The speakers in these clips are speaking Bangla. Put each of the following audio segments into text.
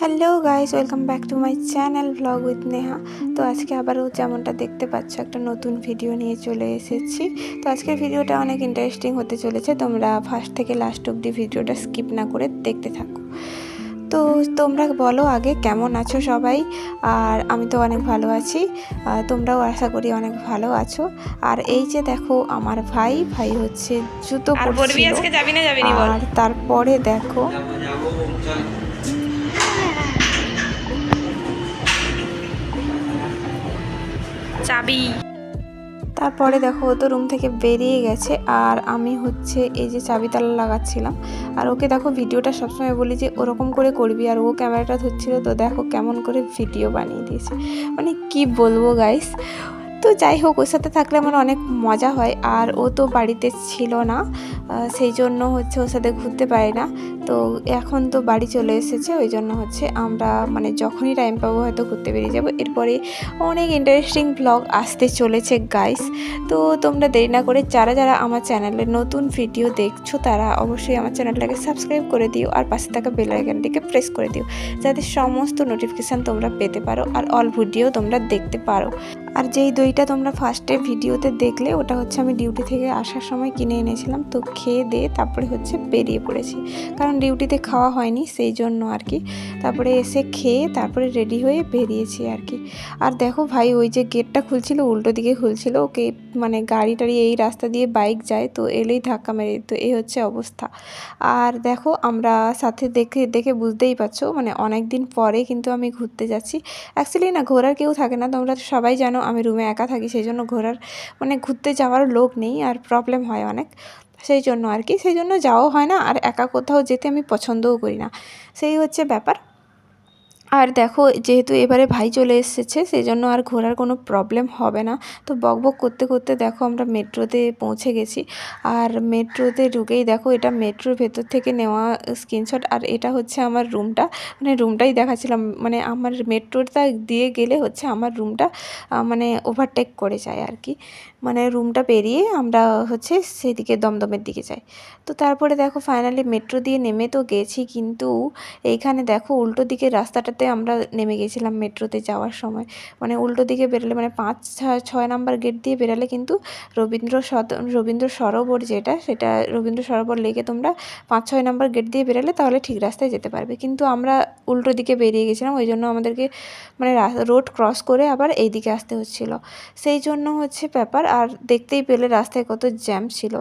Hello guys welcome back to my channel blog with Neha. তো আজকে আবারও যেমনটা দেখতে পাচ্ছ একটা নতুন ভিডিও নিয়ে চলে এসেছি। তো আজকের ভিডিওটা অনেক ইন্টারেস্টিং হতে চলেছে তোমরা ফার্স্ট থেকে লাস্ট অবধি ভিডিওটা স্কিপ না করে দেখতে থাকো। তো তোমরা বলো আগে কেমন আছো সবাই? আর আমি তো অনেক ভালো আছি তোমরাও আশা করি অনেক ভালো আছো। আর এই যে দেখো আমার ভাই ভাই হচ্ছে জুতো আর আজকে যাবি না যাবি নি আর তারপরে দেখো যাব। যাব চল চাবি তারপরে দেখো, ও তো রুম থেকে বেরিয়ে গেছে আর আমি হচ্ছে এই যে চাবি তালা লাগাচ্ছিলাম। আর ওকে দেখো, ভিডিওটা সবসময় বলি যে, ওরকম করে করবি আর ও ক্যামেরাটা ধরছিল তো দেখো কেমন করে ভিডিও বানিয়ে দিয়েছে। মানে কি বলব গাইস তো যাই হোক, ওর সাথে থাকলে আমার অনেক মজা হয়। আর ও তো বাড়িতে ছিল না সেই জন্য হচ্ছে ওর সাথে ঘুরতে পারি না। তো এখন তো বাড়ি চলে এসেছে, ওই জন্য হচ্ছে আমরা মানে যখনই টাইম পাবো হয়তো ঘুরতে বেরিয়ে যাব। এরপরে অনেক ইন্টারেস্টিং ব্লগ আসতে চলেছে গাইস তো তোমরা দেরি না করে যারা যারা আমার চ্যানেলে নতুন ভিডিও দেখছ, তারা অবশ্যই আমার চ্যানেলটাকে সাবস্ক্রাইব করে দিও আর পাশে থাকা বেল আইকনটিকে প্রেস করে দিও, যাতে সমস্ত নোটিফিকেশান তোমরা পেতে পারো আর অল ভিডিও তোমরা দেখতে পারো। আর যেই দইটা তোমরা ফার্স্টে ভিডিওতে দেখলে, ওটা হচ্ছে আমি ডিউটি থেকে আসার সময় কিনে এনেছিলাম। তো খেয়ে দিয়ে তারপরে হচ্ছে বেরিয়ে পড়েছি। কারণ ডিউটিতে খাওয়া হয়নি, সেই জন্য আর কি। তারপরে এসে খেয়ে তারপরে রেডি হয়ে বেরিয়েছি আর কি। আর দেখো ভাই, ওই যে গেটটা খুলছিল, উল্টো দিকে খুলছিল। ওকে মানে গাড়ি টাড়ি এই রাস্তা দিয়ে বাইক যায়, তো এলেই ধাক্কা মেরে, তো এই হচ্ছে অবস্থা। আর দেখো, আমরা সাথে দেখে দেখে বুঝতেই পারছ মানে অনেক দিন পরে কিন্তু আমি ঘুরতে যাচ্ছি। অ্যাকচুয়ালি না, ঘোরার কেউ থাকে না, তোমরা সবাই জানো, আমি রুমে একা থাকি, সেই জন্য ঘোরার মানে ঘুরতে যাওয়ার লোক নেই আর প্রবলেম হয় অনেক। সেই জন্য আর কি, সেই জন্য যাওয়াও হয় না, আর একা কোথাও যেতে আমি পছন্দও করি না। সেই হচ্ছে ব্যাপার। আর দেখো, যেহেতু এবারে ভাই চলে এসেছে সেই জন্য আর ঘোরার কোনো প্রবলেম হবে না। তো বকবক করতে করতে দেখো আমরা মেট্রোতে পৌঁছে গেছি। আর মেট্রোতে ঢুকেই দেখো, এটা মেট্রোর ভেতর থেকে নেওয়া স্ক্রিনশট আর এটা হচ্ছে আমার রুমটা মানে রুমটাই দেখাচ্ছিলাম মানে আমার মেট্রোটা দিয়ে গেলে হচ্ছে আমার রুমটা মানে ওভারটেক করে যায় আর কি। মানে রুমটা পেরিয়ে আমরা হচ্ছে সেদিকে দমদমের দিকে যাই। তো তারপরে দেখো ফাইনালি মেট্রো দিয়ে নেমে তো গেছি, কিন্তু এইখানে দেখো উল্টো দিকের রাস্তাটাতে আমরা নেমে গেছিলাম মেট্রোতে যাওয়ার সময়। মানে উল্টো দিকে বেরোলে মানে পাঁচ ছয় নাম্বার গেট দিয়ে বেরোলে কিন্তু রবীন্দ্র রবীন্দ্র সরোবর যেটা, সেটা রবীন্দ্র সরোবর লেগে তোমরা পাঁচ, ছয় নাম্বার গেট দিয়ে বেরোলে তাহলে ঠিক রাস্তায় যেতে পারবে। কিন্তু আমরা উল্টো দিকে বেরিয়ে গেছিলাম, ওই জন্য আমাদেরকে মানে রোড ক্রস করে আবার এই দিকে আসতে হচ্ছিল। সেই জন্য হচ্ছে ব্যাপার, আর দেখতেই পেলে রাস্তায় কত জ্যাম ছিল।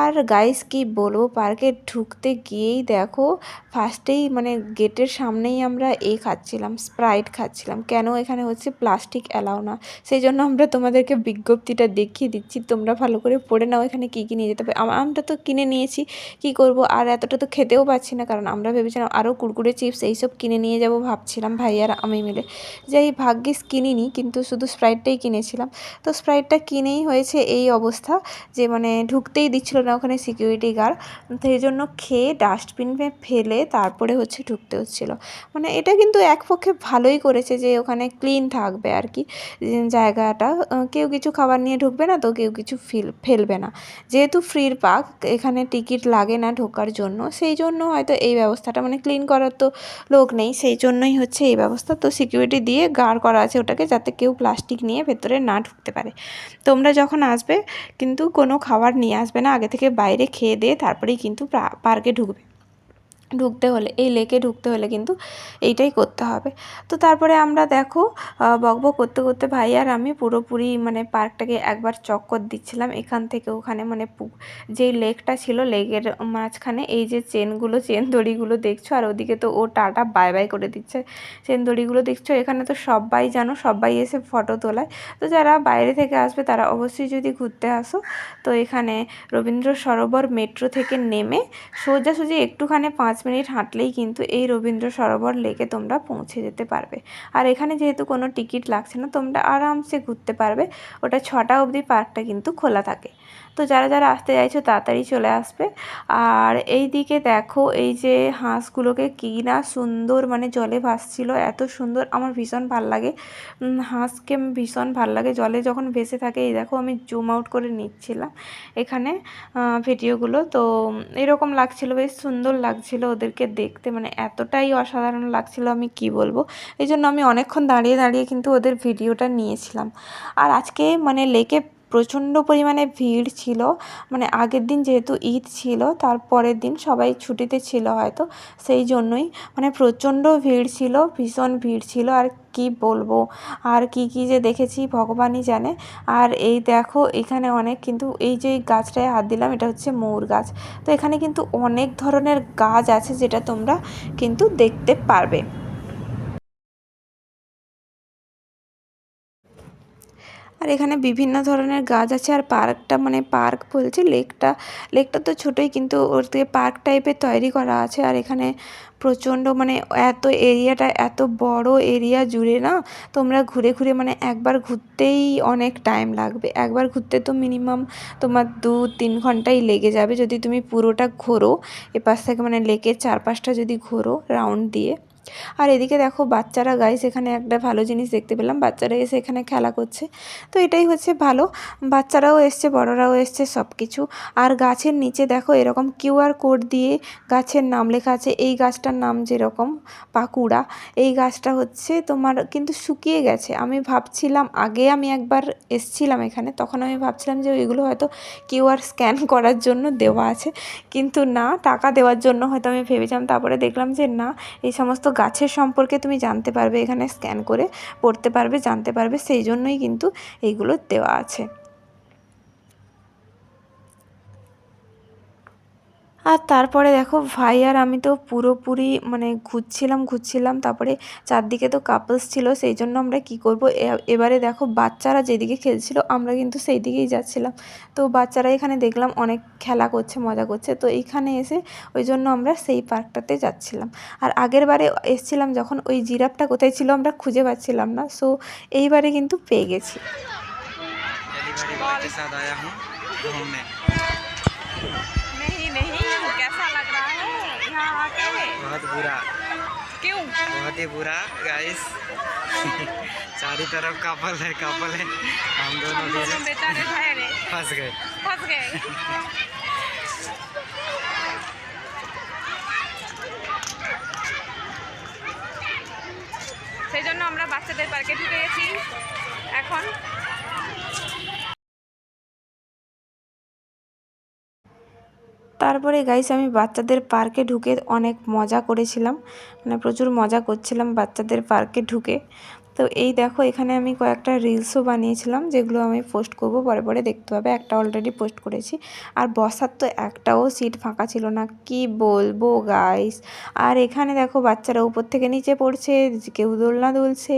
আর গাইস কি বলব পার্কে ঢুকতে গিয়েই দেখো ফার্স্টেই মানে গেটের সামনেই আমরা এ খাচ্ছিলাম স্প্রাইট খাচ্ছিলাম। কেন এখানে হচ্ছে প্লাস্টিক অ্যালাও না? সেই জন্য আমরা তোমাদেরকে বিজ্ঞপ্তিটা দেখিয়ে দিচ্ছি। তোমরা ভালো করে পড়ে নাও এখানে কী কী নিয়ে যেতে হবে। আমরা তো কিনে নিয়েছি, কি করব? আর এতটা তো খেতেও পাচ্ছি না, কারণ আমরা ভেবেছিলাম আরও কুরকুরে চিপস এইসব কিনে নিয়ে যাব ভাবছিলাম ভাই আর আমি মিলে। যাই ভাগ্যিস কিনিনি, কিন্তু শুধু স্প্রাইটটাই কিনেছিলাম। তো স্প্রাইটটা কিনেই হয়েছে এই অবস্থা যে মানে ঢুকতেই দিচ্ছিল না ওখানে সিকিউরিটি গার্ড সেই জন্য খেয়ে ডাস্টবিনে ফেলে তারপরে হচ্ছে ঢুকতে হচ্ছিল। মানে এটা কিন্তু এক পক্ষে ভালোই করেছে যে ওখানে ক্লিন থাকবে আর কি। জায়গাটা কেউ কিছু খাবার নিয়ে ঢুকবে না তো কেউ কিছু ফিল, ফেলবে না। যেহেতু ফ্রির পার্ক এখানে টিকিট লাগে না ঢোকার জন্য, সেই জন্য হয়তো এই ব্যবস্থাটা মানে ক্লিন করার তো লোক নেই, সেই জন্যই হচ্ছে এই ব্যবস্থা। তো সিকিউরিটি দিয়ে গার্ড করা আছে ওটাকে যাতে কেউ প্লাস্টিক নিয়ে ভেতরে না ঢুকতে পারে। তোমরা যখন আসবে, কিন্তু কোনো খাবার নিয়ে আসবে না, আগে থেকে বাইরে খেয়ে দিয়ে তারপরেই কিন্তু পার্কে ঢুকবে। ঢুকতে হলে, এই লেকে ঢুকতে হলে কিন্তু এইটাই করতে হবে। তো তারপরে আমরা দেখো বকবক করতে করতে ভাই আর আমি পুরোপুরি মানে পার্কটাকে একবার চক্কর দিচ্ছিলাম। এখান থেকে ওখানে মানে যেই লেকটা ছিল লেকের মাঝখানে, এই যে চেনগুলো, চেন দড়িগুলো দেখছ? আর ওদিকে তো ও টাটা, বাই বাই করে দিচ্ছে। চেন দড়িগুলো দেখছ? এখানে তো সবাই জানো, সবাই এসে ফটো তোলায়। তো যারা বাইরে থেকে আসবে, তারা অবশ্যই যদি ঘুরতে আসো, তো এখানে রবীন্দ্র সরোবর মেট্রো থেকে নেমে সোজাসুজি একটুখানি পাঁচ মিনিট হাঁটলেই কিন্তু এই রবীন্দ্র সরোবর লেকে তোমরা পৌঁছে যেতে পারবে। আর এখানে যেহেতু কোনো টিকিট লাগছে না, তোমরা আরামসে ঘুরতে পারবে। ওটা ছটা অবধি পার্কটা কিন্তু খোলা থাকে। তো যারা যারা আসতে চাইছো তাড়াতাড়ি চলে আসবে। আর এই দিকে দেখো, এই যে হাঁসগুলোকে কী না সুন্দর মানে জলে ভাসছিল, এত সুন্দর, আমার ভীষণ ভালো লাগে। হাঁসকে ভীষণ ভালো লাগে, জলে যখন ভেসে থাকে, এই দেখো আমি জুম আউট করে নিচ্ছিলাম এখানে ভিডিওগুলো তো, এরকম লাগছিল, বেশ সুন্দর লাগছিল ওদেরকে দেখতে মানে এতটাই অসাধারণ লাগছিল, আমি কি বলব? এই জন্য আমি অনেকক্ষণ দাঁড়িয়ে দাঁড়িয়ে কিন্তু ওদের ভিডিওটা নিয়েছিলাম। আর আজকে মানে লেকে প্রচণ্ড পরিমাণে ভিড় ছিল। মানে আগের দিন যেহেতু ঈদ ছিল, তার পরের দিন সবাই ছুটিতে ছিল হয়তো। সেই জন্যই মানে প্রচণ্ড ভিড় ছিল, ভীষণ ভিড় ছিল। আর কি বলব? আর কি কি যে দেখেছি ভগবানই জানে। আর এই দেখো, এখানে অনেক কিন্তু এই যে গাছটায় হাত দিলাম, এটা হচ্ছে মৌর গাছ। তো এখানে কিন্তু অনেক ধরনের গাছ আছে যেটা তোমরা কিন্তু দেখতে পারবে। আর এখানে বিভিন্ন ধরনের গাছ আছে আর পার্কটা মানে পার্ক বলছে, লেকটা লেকটা তো ছোটোই কিন্তু ওর থেকে পার্ক টাইপের তৈরি করা আছে আর এখানে প্রচণ্ড মানে এত এরিয়াটা এত বড় এরিয়া জুড়ে না, তোমরা ঘুরে ঘুরে মানে একবার ঘুরতেই অনেক টাইম লাগবে। একবার ঘুরতে তো মিনিমাম তোমার দু তিন ঘন্টাই লেগে যাবে যদি তুমি পুরোটা ঘোরো, এপাশ থেকে মানে লেকের চারপাশটা যদি ঘোরো রাউন্ড দিয়ে। আর এদিকে দেখো বাচ্চারা গাইস এখানে একটা ভালো জিনিস দেখতে পেলাম, বাচ্চারা এসে এখানে খেলা করছে। তো এটাই হচ্ছে ভালো, বাচ্চারাও এসছে, বড়রাও এসছে সব কিছু আর গাছের নিচে দেখো এরকম কিউআর কোড দিয়ে গাছের নাম লেখা আছে, এই গাছটার নাম যেরকম পাকুড়া, এই গাছটা হচ্ছে তোমার কিন্তু শুকিয়ে গেছে। আমি ভাবছিলাম, আগে আমি একবার এসছিলাম এখানে, তখন আমি ভাবছিলাম যে ওইগুলো হয়তো কিউআর স্ক্যান করার জন্য দেওয়া আছে, কিন্তু না, টাকা দেওয়ার জন্য হয়তো আমি ভেবেছিলাম, তারপরে দেখলাম যে না, এই সমস্ত গাছের সম্পর্কে তুমি জানতে পারবে, এখানে স্ক্যান করে পড়তে পারবে, জানতে পারবে সেই জন্যই কিন্তু এইগুলো দেওয়া আছে। আর তারপরে দেখো ভাই আর আমি তো পুরোপুরি মানে ঘুরছিলাম ঘুরছিলাম, তারপরে চারদিকে তো কাপলস ছিল, সেই জন্য আমরা কি করব? এবারে দেখো বাচ্চারা যেদিকে খেলছিল আমরা কিন্তু সেই দিকেই যাচ্ছিলাম। তো বাচ্চারা এখানে দেখলাম অনেক খেলা করছে, মজা করছে, তো এইখানে এসে ওই জন্য আমরা সেই পার্কটাতে যাচ্ছিলাম। আর আগের বারে এসছিলাম যখন ওই জিরাফটা কোথায় ছিল আমরা খুঁজে পাচ্ছিলাম না সো এইবারে কিন্তু পেয়ে গেছি। बहुत बुरा क्यों बहुत ही बुरा गाइस चारों तरफ कपल है कपल है हम दोनों हम दोनों भी बेचारे ठहरे फंस गए फंस गए সেই জন্য আমরা বাচ্চাদের পার্কে ঢুকে গেছি এখন তারপরে গাইস আমি বাচ্চাদের পার্কে ঢুকে অনেক মজা করেছিলাম। মানে প্রচুর মজা করছিলাম বাচ্চাদের পার্কে ঢুকে। তো এই দেখো, এখানে আমি কয়েকটা রিলসও বানিয়েছিলাম, যেগুলো আমি পোস্ট করব, পরে পরে দেখতে পাবে। একটা অলরেডি পোস্ট করেছি। আর বসার তো একটাও সিট ফাঁকা ছিল না। কি বলব গাইস আর এখানে দেখো, বাচ্চারা উপর থেকে নিচে পড়ছে, কেউ দোলনা দুলছে।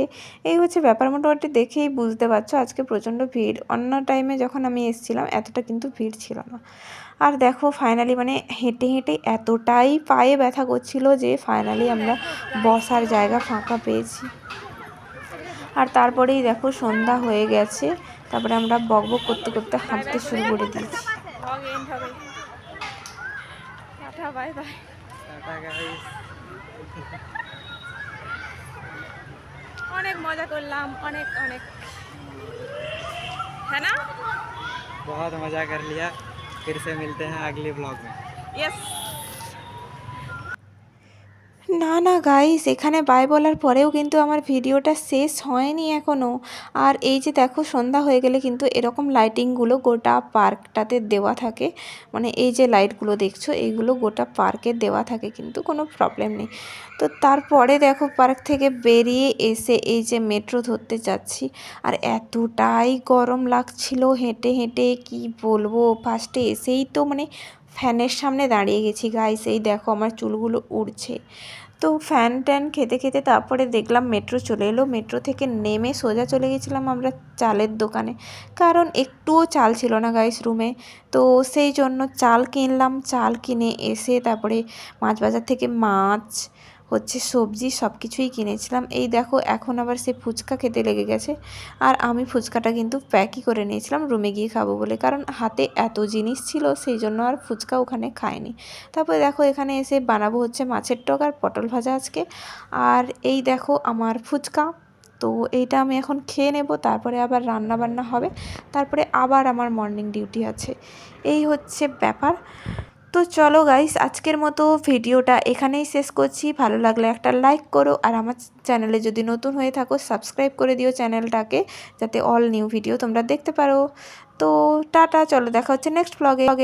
এই হচ্ছে ব্যাপার। মোটামুটি দেখেই বুঝতে পারছ, আজকে প্রচণ্ড ভিড়। অন্য টাইমে যখন আমি এসেছিলাম, এতটা কিন্তু ভিড় ছিল না। আর দেখো ফাইনালি মানে হেঁটে হেঁটে এতটাই পায়ে ব্যথা করছিল যে ফাইনালি আমরা বসার জায়গা ফাঁকা পেয়েছি আর তারপরেই দেখো সন্ধ্যা হয়ে গেছে তারপরে আমরা বকবক করতে করতে হাঁটতে শুরু করে দিয়েছি ব্লগ এন্ড হবে tata bye bye tata guys অনেক মজা করলাম অনেক অনেক है ना बहुत मज़ा कर लिया फिर से मिलते हैं अगले ब्लॉग में। यस না না গাইস এখানে বাই বলার পরেও কিন্তু আমার ভিডিওটা শেষ হয়নি এখনও আর এই যে দেখো, সন্ধ্যা হয়ে গেলে কিন্তু এরকম লাইটিংগুলো গোটা পার্কটাতে দেওয়া থাকে। মানে এই যে লাইটগুলো দেখছ, এইগুলো গোটা পার্কে দেওয়া থাকে কিন্তু কোনো প্রবলেম নেই। তো তারপরে দেখো পার্ক থেকে বেরিয়ে এসে এই যে মেট্রো ধরতে যাচ্ছি। আর এতটাই গরম লাগছিল, হেঁটে হেঁটে, কি বলব? ফার্স্টে এসেই তো মানে ফ্যানের সামনে দাঁড়িয়ে গেছি গাইস এই দেখো আমার চুলগুলো উড়ছে। তো ফ্যান ট্যান খেতে খেতে তারপরে দেখলাম মেট্রো চলে এলো মেট্রো থেকে নেমে সোজা চলে গেছিলাম আমরা চালের দোকানে। কারণ একটুও চাল ছিল না গাইস রুমে তো সেই জন্য চাল কিনলাম, চাল কিনে এসে তারপরে মাছ বাজার থেকে মাছ হচ্ছে সবজি সব কিছুই কিনেছিলাম। এই দেখো, এখন আবার সে ফুচকা খেতে লেগে গেছে। আর আমি ফুচকাটা কিন্তু প্যাকই করে নিয়েছিলাম, রুমে গিয়ে খাব বলে। কারণ হাতে এত জিনিস ছিল, সেই জন্য আর ফুচকা ওখানে খায়নি তারপরে দেখো, এখানে এসে বানাবো হচ্ছে মাছের টক আর পটল ভাজা আজকে। আর এই দেখো আমার ফুচকা। তো এইটা আমি এখন খেয়ে নেব, তারপরে আবার রান্না বান্না হবে। তারপরে আবার আমার মর্নিং ডিউটি আছে। এই হচ্ছে ব্যাপার। তো চলো গাইস আজকের মতো ভিডিওটা এখানেই শেষ করছি। ভালো লাগলে একটা লাইক করো আর আমার চ্যানেলে যদি নতুন হয়ে থাকো সাবস্ক্রাইব করে দিও চ্যানেলটাকে যাতে অল নিউ ভিডিও তোমরা দেখতে পারো। তো টাটা, চলো দেখা হচ্ছে নেক্সট ব্লগে